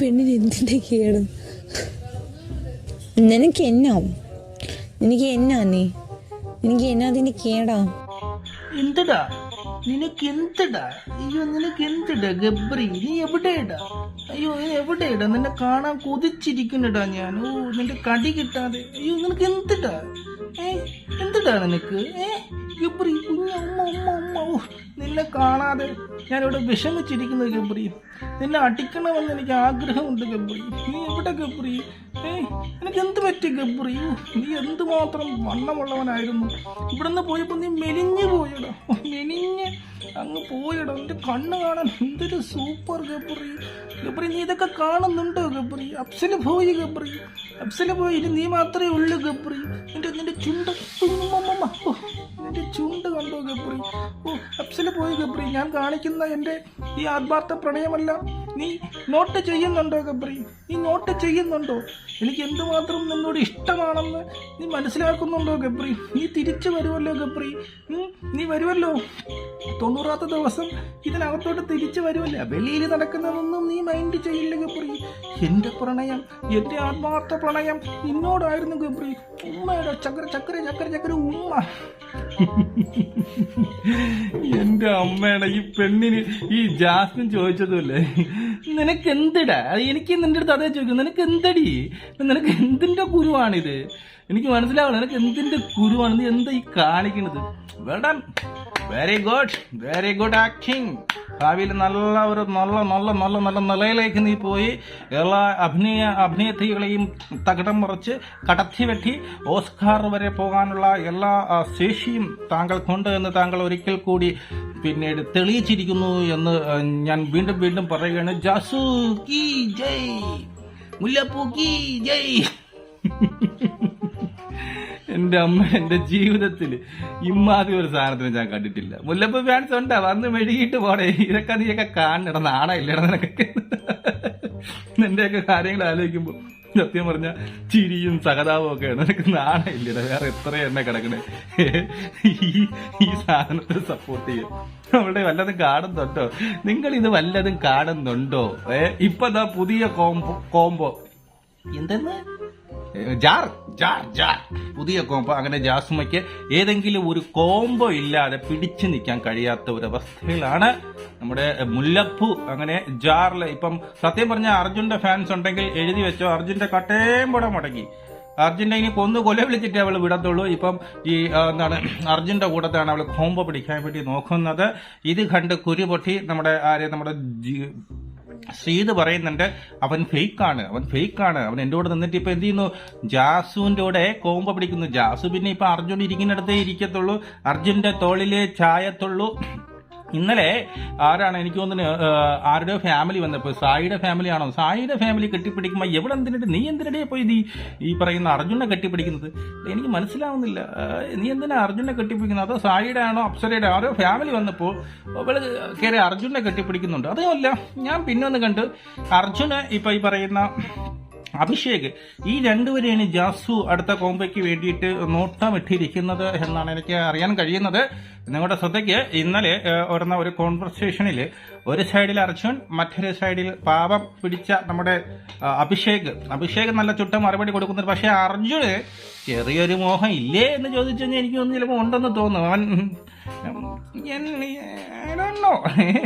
പെണ്ണിന് എന്തിന്റെ കേട് നിനക്ക് എന്നാ? നിനക്ക് എന്നാ നീ? നിനക്ക് എന്നാ അതിന്റെ കേടാ? എന്തടാ? നിനക്ക് എന്തടാ അയ്യോ നിനക്ക് എന്തടാ ഗബ്രി? നീ എവിടെയടാ? അയ്യോ നീ എവിടെയടാ? നിന്നെ കാണാൻ കൊതിച്ചിരിക്കുന്നടാ ഞാൻ. ഓ നിന്റെ കടി കിട്ടാതെ. അയ്യോ നിനക്ക് എന്തടാ ഏ എന്തടാ നിനക്ക്? ഏ ഗബ്രി കുഞ്ഞു നിന്നെ കാണാതെ ഞാനിവിടെ വിഷമിച്ചിരിക്കുന്നത് ഗബ്രി. നിന്നെ അടിക്കണമെന്ന് എനിക്ക് ആഗ്രഹമുണ്ട് ഗബ്രി. നീ എവിടെ ഗബ്രി? ഏ എനിക്ക് എന്ത് പറ്റി ഗബ്രി? നീ എന്തുമാത്രം വണ്ണമുള്ളവനായിരുന്നു? ഇവിടുന്ന് പോയപ്പോൾ നീ മെലിഞ്ഞു പോയടാ. മെലിഞ്ഞ് അങ്ങ് പോയിടോ. എന്റെ കണ്ണ് കാണാൻ എന്തൊരു സൂപ്പർ ഗബ്രി. ഗബ്രി നീ ഇതൊക്കെ കാണുന്നുണ്ടോ ഗബ്രി? അപ്സൽ പോയി ഗബ്രി. അപ്സൽ പോയി നീ മാത്രമേ ഉള്ളൂ ഗബ്രി. എന്റെ നിന്റെ ചുണ്ട് ഞാൻ കാണിക്കുന്ന എന്റെ ഈ ആത്മാർത്ഥ പ്രണയമല്ല. നീ നോട്ട് ചെയ്യുന്നുണ്ടോ ഗബ്രി? നീ നോട്ട് ചെയ്യുന്നുണ്ടോ? എനിക്ക് എന്തുമാത്രം നിന്നോട് ഇഷ്ടമാണെന്ന് നീ മനസ്സിലാക്കുന്നുണ്ടോ ഗബ്രി? നീ തിരിച്ചു വരുമല്ലോ ഗബ്രി. നീ വരുമല്ലോ. തൊണ്ണൂറാത്ത ദിവസം ഇതിനകത്തോട്ട് തിരിച്ചു വരുമല്ലേ? വെളിയിൽ നടക്കുന്നതൊന്നും നീ മൈൻഡ് ചെയ്യില്ല ഗബ്രി. എന്റെ പ്രണയം എന്റെ ആത്മാർത്ഥ പ്രണയം നിന്നോടായിരുന്നു ഗബ്രി. ഉമ്മയുടെ ചക്ര ചക്ര ചക്ര ചക്ര ഉമ്മ. എന്റെ അമ്മയുടെ ഈ പെണ്ണിന് ഈ ജാസ്മിൻ ചോദിച്ചതുമല്ലേ നിനക്ക് എന്തിടാ എനിക്ക് നിന്റെ അടുത്ത് അതേ ചോദിക്കും നിനക്ക് എന്തടി നിനക്ക് എന്തിന്റെ കുരുവാണിത് എനിക്ക് മനസ്സിലാവണം. നിനക്ക് എന്തിന്റെ കുരുവാണ് നീ എന്താ ഈ കാണിക്കണത്? വേടാൻ very good very good acting ഭാവിയിൽ നല്ല ഒരു നല്ല നല്ല നല്ല നല്ല നിലയിലേക്ക് നീ പോയി എല്ലാ അഭിനയ അഭിനേത്രികളെയും തകിടം മറിച്ച് കടത്തി വെട്ടി ഓസ്കാർ വരെ പോകാനുള്ള എല്ലാ ശേഷിയും താങ്കൾക്കുണ്ട് എന്ന് താങ്കൾ ഒരിക്കൽ കൂടി പിന്നീട് തെളിയിച്ചിരിക്കുന്നു എന്ന് ഞാൻ വീണ്ടും വീണ്ടും പറയുകയാണ്. ജാസു കി ജയ്. മുല്ലപ്പൂ കി ജയ്. എന്റെ അമ്മ എന്റെ ജീവിതത്തിൽ ഇമ്മാതി ഒരു സാധനത്തിന് ഞാൻ കണ്ടിട്ടില്ല. മുല്ലപ്പൂ ഫാൻസ് ഉണ്ടാ? വന്ന് മെഴുകിയിട്ട് പോടേ. ഇതൊക്കെ നീയൊക്കെ കാണണം. നാണ ഇല്ലട നിനക്കൊക്കെ നിന്റെയൊക്കെ കാര്യങ്ങൾ ആലോചിക്കുമ്പോ സത്യം പറഞ്ഞ ചിരിയും സഹതാപവും ഒക്കെ നിനക്ക് നാണ ഇല്ലട വേറെ എത്ര എണ്ണ കിടക്കണേ? ഈ ഈ സാധനത്തെ സപ്പോർട്ട് ചെയ്യും. നമ്മളുടെ വല്ലതും കാണുന്നുണ്ടോ? നിങ്ങൾ ഇത് വല്ലതും കാണുന്നുണ്ടോ? ഏ എന്താ പുതിയ കോംബോ കോംബോ എന്തെന്ന്? Jar jar jar. പുതിയ കോംബോ അങ്ങനെ ജാസ്മയ്ക്ക് ഏതെങ്കിലും ഒരു കോംബോ ഇല്ലാതെ പിടിച്ചു നിൽക്കാൻ കഴിയാത്ത ഒരു അവസ്ഥയിലാണ് നമ്മുടെ മുല്ലപ്പൂ അങ്ങനെ ജാറിൽ ഇപ്പം സത്യം പറഞ്ഞ അർജുന്റെ ഫാൻസ് ഉണ്ടെങ്കിൽ എഴുതി വെച്ചോ അർജുന്റെ കട്ടേം കൂടെ മുടങ്ങി അർജുന്റെ ഇനി കൊന്നു കൊല വിളിച്ചിട്ടേ അവൾ വിടത്തുള്ളൂ. ഇപ്പം ഈ എന്താണ് അർജുന്റെ കൂട്ടത്താണ് അവൾ കോംബോ പിടിക്കാൻ വേണ്ടി നോക്കുന്നത്. ഇത് കണ്ട് കുരു പൊട്ടി നമ്മുടെ ആര് നമ്മുടെ ശ്രീത് പറയുന്നുണ്ട് അവൻ ഫേക്ക് ആണ് അവൻ ഫേക്ക് ആണ് അവൻ എന്റെ കൂടെ നിന്നിട്ട് ഇപ്പൊ എന്ത് ചെയ്യുന്നു? ജാസുവിന്റെ കൂടെ കോമ്പ പിടിക്കുന്നു. ജാസു പിന്നെ ഇപ്പൊ അർജുൻ ഇരിക്കുന്നിടത്തേ ഇരിക്കത്തുള്ളൂ. അർജുന്റെ തോളിലെ ചായത്തുള്ളൂ. ഇന്നലെ ആരാണ് എനിക്ക് തോന്നുന്നു ആരുടെ ഫാമിലി വന്നപ്പോൾ സായിയുടെ ഫാമിലി ആണോ? സായിയുടെ ഫാമിലി കെട്ടിപ്പിടിക്കുമ്പോൾ എവിടെ എന്തിനാ നീ എന്തിനടേ പോയി നീ ഈ പറയുന്ന അർജുനെ കെട്ടിപ്പിടിക്കുന്നത്? എനിക്ക് മനസ്സിലാവുന്നില്ല. നീ എന്തിനാ അർജുനെ കെട്ടിപ്പിടിക്കുന്നത്? അതോ സായിയുടെ ആണോ അപ്സരയുടെ ആരോ ഫാമിലി വന്നപ്പോൾ അവൾ കയറി അർജുനെ കെട്ടിപ്പിടിക്കുന്നുണ്ട്. അതുമല്ല ഞാൻ പിന്നെ ഒന്ന് കണ്ട് അർജുന് ഇപ്പൊ ഈ പറയുന്ന അഭിഷേക് ഈ രണ്ടുപേരെയാണ് ജാസു അടുത്ത കോമ്പയ്ക്ക് വേണ്ടിയിട്ട് നോട്ടമിട്ടിരിക്കുന്നത് എന്നാണ് എനിക്ക് അറിയാൻ കഴിയുന്നത്. നിങ്ങളുടെ ശ്രദ്ധയ്ക്ക് ഇന്നലെ ഓർന്ന ഒരു കോൺവെർസേഷനിൽ ഒരു സൈഡിൽ അർജുൻ മറ്റൊരു സൈഡിൽ പാപം പിടിച്ച നമ്മുടെ അഭിഷേക്. അഭിഷേക് നല്ല ചുട്ട മറുപടി കൊടുക്കുന്നുണ്ട്. പക്ഷേ അർജുന് ചെറിയൊരു മോഹം ഇല്ലേ എന്ന് ചോദിച്ചു കഴിഞ്ഞാൽ എനിക്ക് തോന്നുന്നു ചിലപ്പോൾ ഉണ്ടെന്ന് തോന്നുന്നു അവൻ.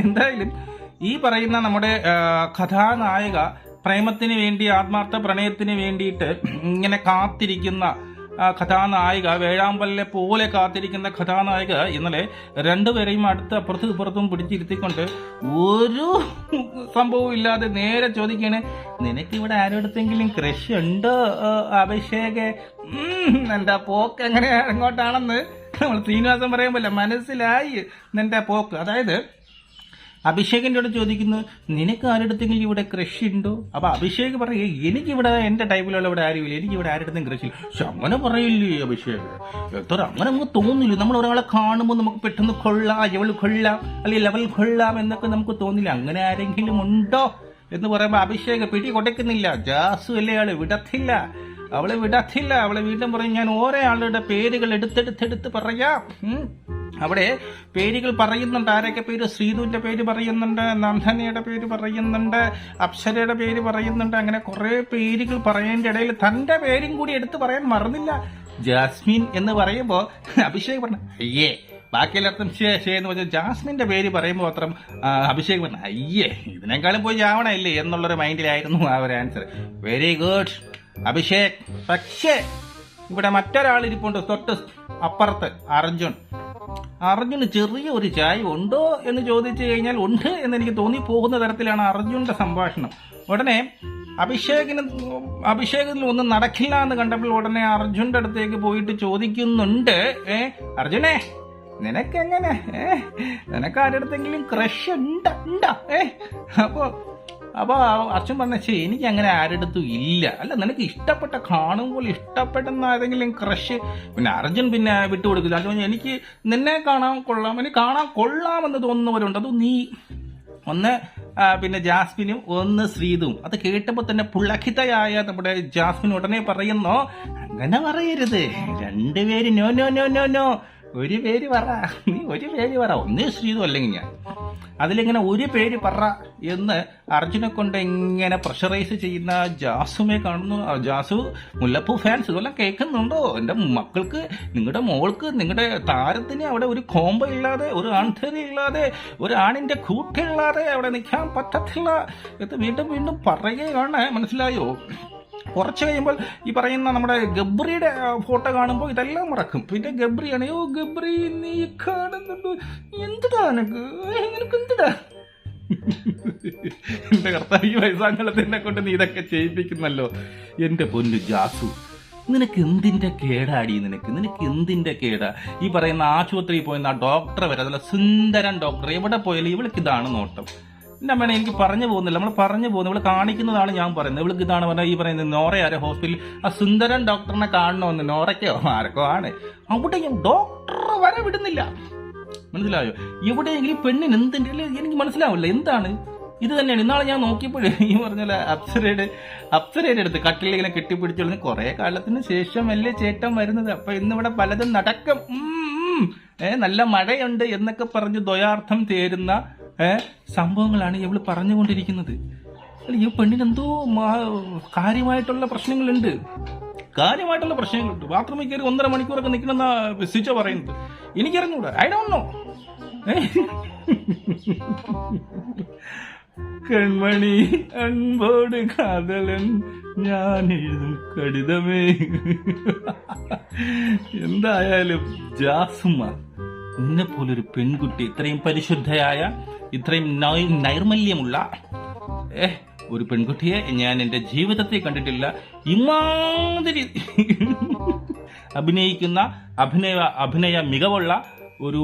എന്തായാലും ഈ പറയുന്ന നമ്മുടെ കഥാനായിക പ്രേമത്തിന് വേണ്ടി ആത്മാർത്ഥ പ്രണയത്തിന് വേണ്ടിയിട്ട് ഇങ്ങനെ കാത്തിരിക്കുന്ന കഥാനായിക വേഴാമ്പലിനെ പോലെ കാത്തിരിക്കുന്ന കഥാനായിക ഇന്നലെ രണ്ടുപേരെയും അടുത്ത് അപ്പുറത്തും ഇപ്പുറത്തും പിടിച്ചിരുത്തിക്കൊണ്ട് ഒരു സംഭവവും ഇല്ലാതെ നേരെ ചോദിക്കാണ് നിനക്ക് ഇവിടെ ആരോടത്തെങ്കിലും ക്രഷ് ഉണ്ടോ അഭിഷേക? എന്റെ പോക്ക് എങ്ങനെ എങ്ങോട്ടാണെന്ന്? നമ്മൾ ശ്രീനിവാസം പറയുമ്പോൾ മനസ്സിലായി നിന്റെ പോക്ക്. അതായത് അഭിഷേകിന്റെ കൂടെ ചോദിക്കുന്നു നിനക്ക് ആരുടെങ്കിലും ഇവിടെ ക്രഷ് ഉണ്ടോ അപ്പൊ അഭിഷേക് പറയും എനിക്കിവിടെ എന്റെ ടൈപ്പിലുള്ള ഇവിടെ ആരുമില്ല. എനിക്ക് ഇവിടെ ക്രഷ് ഇല്ല അങ്ങനെ പറയില്ലേ അഭിഷേക്? എത്ര അങ്ങനെ നമുക്ക് തോന്നില്ല? നമ്മൾ ഒരാളെ കാണുമ്പോൾ നമുക്ക് പെട്ടെന്ന് കൊള്ളാം ഇവൾ കൊള്ളാം അല്ലെങ്കിൽ ലെവൽ കൊള്ളാം എന്നൊക്കെ നമുക്ക് തോന്നില്ല. അങ്ങനെ ആരെങ്കിലും ഉണ്ടോ എന്ന് പറയുമ്പോൾ അഭിഷേക് പിടി കൊടുക്കുന്നില്ല. ജാസു അല്ലേ ആൾ? വിടത്തില്ല. അവളെ വിടത്തില്ല. അവളെ വീണ്ടും പറയും ഞാൻ ഓരോ ആളുടെ പേരുകൾ എടുത്തെടുത്തെടുത്ത് പറയാം. അവിടെ പേരുകൾ പറയുന്നുണ്ട്. ആരൊക്കെ പേര്? ശ്രീതുവിന്റെ പേര് പറയുന്നുണ്ട് നന്ദനയുടെ പേര് പറയുന്നുണ്ട് അപ്സരയുടെ പേര് പറയുന്നുണ്ട്. അങ്ങനെ കുറേ പേരുകൾ പറയേണ്ട ഇടയിൽ തന്റെ പേരും കൂടി എടുത്തു പറയാൻ മറന്നില്ല. ജാസ്മിൻ എന്ന് പറയുമ്പോൾ അഭിഷേക് പറഞ്ഞു അയ്യേ ബാക്കി എല്ലായിടത്തും ഷേ ഷേ എന്ന് പറഞ്ഞാൽ ജാസ്മിന്റെ പേര് പറയുമ്പോൾ മാത്രം അഭിഷേക് പറഞ്ഞു അയ്യേ ഇതിനേക്കാളും പോയി ചാവണല്ലേ എന്നുള്ളൊരു മൈൻഡിലായിരുന്നു ആ ഒരു ആൻസർ വെരി ഗുഡ് അഭിഷേക്. പക്ഷേ ഇവിടെ മറ്റൊരാൾ ഇരിപ്പുണ്ട് തൊട്ട് അപ്പുറത്ത് അർജുൻ. അർജുന് ചെറിയ ഒരു ചായ ഉണ്ടോ എന്ന് ചോദിച്ചു കഴിഞ്ഞാൽ ഉണ്ട് എന്ന് എനിക്ക് തോന്നിപ്പോകുന്ന തരത്തിലാണ് അർജുന്റെ സംഭാഷണം. ഉടനെ അഭിഷേകിന് അഭിഷേകത്തിൽ ഒന്നും നടക്കില്ല എന്ന് കണ്ടപ്പോൾ ഉടനെ അർജുന്റെ അടുത്തേക്ക് പോയിട്ട് ചോദിക്കുന്നുണ്ട്. ഏ അർജുനെ നിനക്കെങ്ങനെ? ഏ നിനക്ക് ആരുടെ ക്രഷ് ഉണ്ട് ഉണ്ടാ? ഏ അപ്പോ അപ്പൊ അർച്ചൻ പറഞ്ഞ ശരി എനിക്ക് അങ്ങനെ ആരെടുത്തും ഇല്ല. അല്ല നിനക്ക് ഇഷ്ടപ്പെട്ട കാണുമ്പോൾ ഇഷ്ടപ്പെട്ടെന്ന് ഏതെങ്കിലും ക്രഷ് പിന്നെ അർജുൻ പിന്നെ വിട്ടുകൊടുക്കില്ല. അർജുൻ എനിക്ക് നിന്നെ കാണാൻ കൊള്ളാം. എനിക്ക് കാണാൻ കൊള്ളാമെന്ന് തോന്നുന്നവരുണ്ട്. അത് നീ ഒന്ന് പിന്നെ ജാസ്മിനും ഒന്ന് ശ്രീതും. അത് കേട്ടപ്പോൾ തന്നെ പുളക്കിതയായ നമ്മുടെ ജാസ്മിൻ ഉടനെ പറയുന്നു അങ്ങനെ പറയരുത്. രണ്ടുപേര് no no no no no. ഒരു പേര് പറ. നീ ഒരു പേര് പറ. ഒന്നേ ശ്രീതു അല്ലെങ്കിൽ ഞാൻ. അതിലിങ്ങനെ ഒരു പേര് പറ എന്ന് അർജുനെ കൊണ്ട് ഇങ്ങനെ പ്രഷറൈസ് ചെയ്യുന്ന ജാസുമെ കാണുന്നു. ജാസു മുല്ലപ്പൂ ഫാൻസ് ഇതെല്ലാം കേൾക്കുന്നുണ്ടോ? എന്റെ മക്കൾക്ക് നിങ്ങളുടെ മോൾക്ക് നിങ്ങളുടെ താരത്തിന് അവിടെ ഒരു കോമ്പ ഇല്ലാതെ ഒരു ആൺതരി ഇല്ലാതെ ഒരു ആണിന്റെ കൂട്ടില്ലാതെ അവിടെ നിൽക്കാൻ പറ്റത്തില്ല എന്ന് വീണ്ടും വീണ്ടും പറയുകയാണ്. മനസ്സിലായോ? കുറച്ച് കഴിയുമ്പോൾ ഈ പറയുന്ന നമ്മുടെ ഗബ്രിയുടെ ഫോട്ടോ കാണുമ്പോൾ ഇതെല്ലാം മറക്കും. പിന്നെ ഗബ്രിയാണ് ഓ ഗബ്രി നീ കാണുന്നുണ്ട്? എന്തിടാ നിനക്ക്? നിനക്ക് എന്തിടാ എന്റെ കർത്താവ് ഈ വയസ്സാങ്കളത്തിനെ കൊണ്ട് നീ ഇതൊക്കെ ചെയ്യിപ്പിക്കുന്നല്ലോ. എന്റെ പൊന്നു ജാസു നിനക്ക് എന്തിന്റെ കേടാടി നിനക്ക്? നിനക്ക് എന്തിന്റെ കേടാ? ഈ പറയുന്ന ആശുപത്രിയിൽ പോയിരുന്ന ആ ഡോക്ടറെ വരെ അതല്ല സുന്ദരൻ ഡോക്ടർ എവിടെ പോയാലും ഇവൾക്ക് ഇതാണ് നോട്ടം. എന്റെ അമ്മേനെ എനിക്ക് പറഞ്ഞു പോകുന്നില്ല. നമ്മൾ പറഞ്ഞു പോകുന്നു. ഇവൾ കാണിക്കുന്നതാണ് ഞാൻ പറയുന്നത്. ഇവൾക്ക് ഇതാണ് പറഞ്ഞാൽ ഈ പറയുന്നത് നോറയാരെ ഹോസ്പിറ്റലിൽ ആ സുന്ദരൻ ഡോക്ടറിനെ കാണണമെന്ന് നോറയ്ക്കോ ആരൊക്കെ ആണ്. അവിടെ ഡോക്ടർ വരെ വിടുന്നില്ല. മനസ്സിലായോ? എവിടെയെങ്കിലും പെണ്ണിന് എന്തിന്റെ എനിക്ക് മനസ്സിലാവില്ല. എന്താണ്? ഇത് തന്നെയാണ്. ഇന്നാളെ ഞാൻ നോക്കിയപ്പോഴേ ഈ പറഞ്ഞ അപ്സരയുടെ അപ്സരയുടെ അടുത്ത് കട്ടിലിൽ ഇങ്ങനെ കെട്ടിപ്പിടിച്ചോളുന്ന കുറെ കാലത്തിന് ശേഷം അല്ലേ ചേട്ടം വരുന്നത്. അപ്പൊ ഇന്നിവിടെ പലതും നടക്കും. ഉം. നല്ല മഴയുണ്ട് എന്നൊക്കെ പറഞ്ഞ് ദ്വയാർത്ഥം തേരുന്ന സംഭവങ്ങളാണ് ഇവൾ പറഞ്ഞുകൊണ്ടിരിക്കുന്നത്. ഈ പെണ്ണിന് എന്തോ കാര്യമായിട്ടുള്ള പ്രശ്നങ്ങളുണ്ട്. കാര്യമായിട്ടുള്ള പ്രശ്നങ്ങളുണ്ട്. ബാത്റൂമിൽ കയറി ഒന്നര മണിക്കൂറൊക്കെ നിൽക്കണമെന്ന സിച്ച പറയുന്നത്. എനിക്കറിഞ്ഞൂടാ. I don't know Kanmani Anbodu Kadhalan ഞാൻ എഴുതും കടിതമേ. എന്തായാലും ജാസുമ നിന്നെ പോലൊരു പെൺകുട്ടി ഇത്രയും പരിശുദ്ധയായ ഇത്രയും നൈർമല്യമുള്ള ഏഹ് ഒരു പെൺകുട്ടിയെ ഞാൻ എന്റെ ജീവിതത്തിൽ കണ്ടിട്ടില്ല. ഇമാതിരി അഭിനയിക്കുന്ന അഭിനയ അഭിനയ മികവുള്ള ഒരു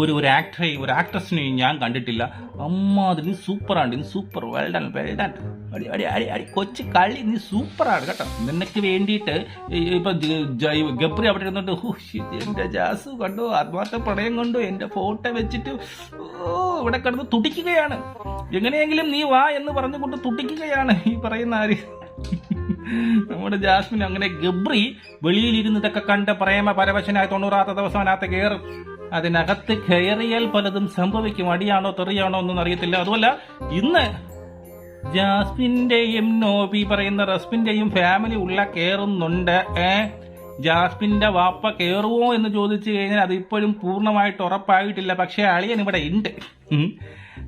ഒരു ഒരു ആക്ടറെ ഒരു ആക്ട്രസിനെയും ഞാൻ കണ്ടിട്ടില്ല. അമ്മാതിരി നീ സൂപ്പറാണ് നീ സൂപ്പർ വെൽഡൺ വെൽഡൺ അടി അടി അടി അടി കൊച്ചു കളി നീ സൂപ്പറാണ് കേട്ടോ. നിനക്ക് വേണ്ടിയിട്ട് ഇപ്പം ഗബ്രി അവിടെ ഇരുന്നിട്ട് എന്റെ ജാസ് കണ്ടു കണ്ടോ ആത്മാർത്ഥ പ്രണയം കൊണ്ടു എന്റെ ഫോട്ടോ വെച്ചിട്ട് ഓ ഇവിടെ കിടന്ന് തുടിക്കുകയാണ്. എങ്ങനെയെങ്കിലും നീ വാ എന്ന് പറഞ്ഞുകൊണ്ട് തുടിക്കുകയാണ്. ഈ പറയുന്ന ആര്? നമ്മുടെ ജാസ്മിൻ അങ്ങനെ ഗബ്രി വെളിയിലിരുന്ന് ഇതൊക്കെ കണ്ട് പ്രേമ പരവശനായ തൊണ്ണൂറാത്ത ദിവസം അതിനകത്ത് കയറും. അതിനകത്ത് കയറിയാൽ പലതും സംഭവിക്കും. അടിയാണോ തെറിയാണോ ഒന്നും അറിയത്തില്ല. അതുമല്ല ഇന്ന് ജാസ്മിന്റെയും നോബി പറയുന്ന റസ്മിന്റെയും ഫാമിലി ഉള്ള കയറുന്നുണ്ട് ഏ? ജാസ്മിന്റെ വാപ്പ കയറുമോ എന്ന് ചോദിച്ചു കഴിഞ്ഞാൽ അത് ഇപ്പോഴും പൂർണമായിട്ട് ഉറപ്പായിട്ടില്ല. പക്ഷേ അളിയൻ ഇവിടെ ഉണ്ട്.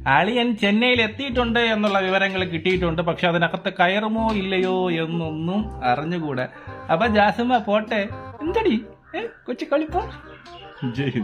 അളിയൻ ചെന്നൈയിൽ എത്തിയിട്ടുണ്ട് എന്നുള്ള വിവരങ്ങൾ കിട്ടിയിട്ടുണ്ട്. പക്ഷെ അതിനകത്ത് കയറുമോ ഇല്ലയോ എന്നൊന്നും അറിഞ്ഞുകൂടെ. അപ്പൊ ജാസിമ പോട്ടെ. എന്തടി? കൊച്ചു കളിപ്പോ. ജയ്